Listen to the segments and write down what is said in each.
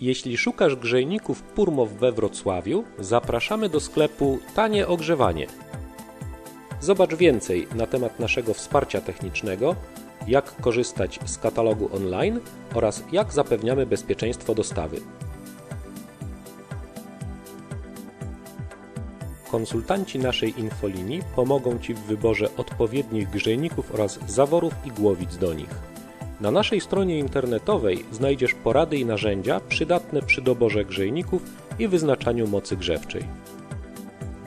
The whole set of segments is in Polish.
Jeśli szukasz grzejników Purmow we Wrocławiu, zapraszamy do sklepu Tanie Ogrzewanie. Zobacz więcej na temat naszego wsparcia technicznego, jak korzystać z katalogu online oraz jak zapewniamy bezpieczeństwo dostawy. Konsultanci naszej infolinii pomogą Ci w wyborze odpowiednich grzejników oraz zaworów i głowic do nich. Na naszej stronie internetowej znajdziesz porady i narzędzia przydatne przy doborze grzejników i wyznaczaniu mocy grzewczej.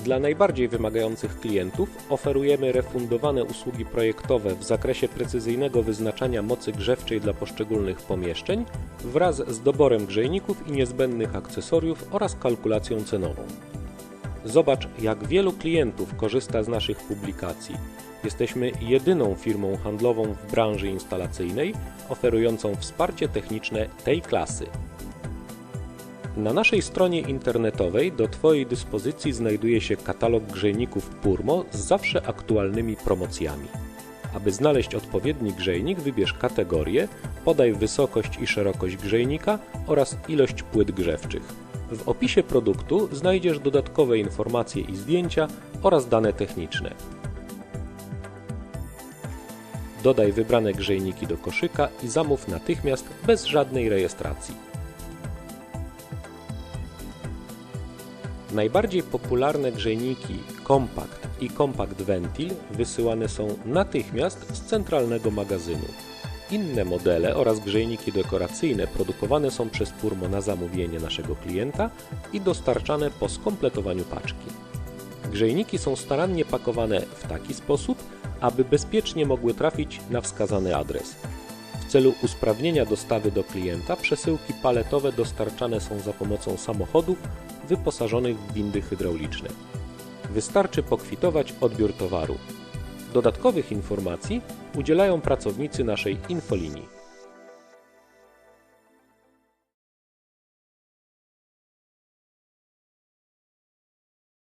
Dla najbardziej wymagających klientów oferujemy refundowane usługi projektowe w zakresie precyzyjnego wyznaczania mocy grzewczej dla poszczególnych pomieszczeń wraz z doborem grzejników i niezbędnych akcesoriów oraz kalkulacją cenową. Zobacz, jak wielu klientów korzysta z naszych publikacji. Jesteśmy jedyną firmą handlową w branży instalacyjnej oferującą wsparcie techniczne tej klasy. Na naszej stronie internetowej do Twojej dyspozycji znajduje się katalog grzejników Purmo z zawsze aktualnymi promocjami. Aby znaleźć odpowiedni grzejnik, wybierz kategorię, podaj wysokość i szerokość grzejnika oraz ilość płyt grzewczych. W opisie produktu znajdziesz dodatkowe informacje i zdjęcia oraz dane techniczne. Dodaj wybrane grzejniki do koszyka i zamów natychmiast bez żadnej rejestracji. Najbardziej popularne grzejniki Compact i Compact Ventil wysyłane są natychmiast z centralnego magazynu. Inne modele oraz grzejniki dekoracyjne produkowane są przez Purmo na zamówienie naszego klienta i dostarczane po skompletowaniu paczki. Grzejniki są starannie pakowane w taki sposób, aby bezpiecznie mogły trafić na wskazany adres. W celu usprawnienia dostawy do klienta przesyłki paletowe dostarczane są za pomocą samochodów wyposażonych w windy hydrauliczne. Wystarczy pokwitować odbiór towaru. Dodatkowych informacji udzielają pracownicy naszej infolinii.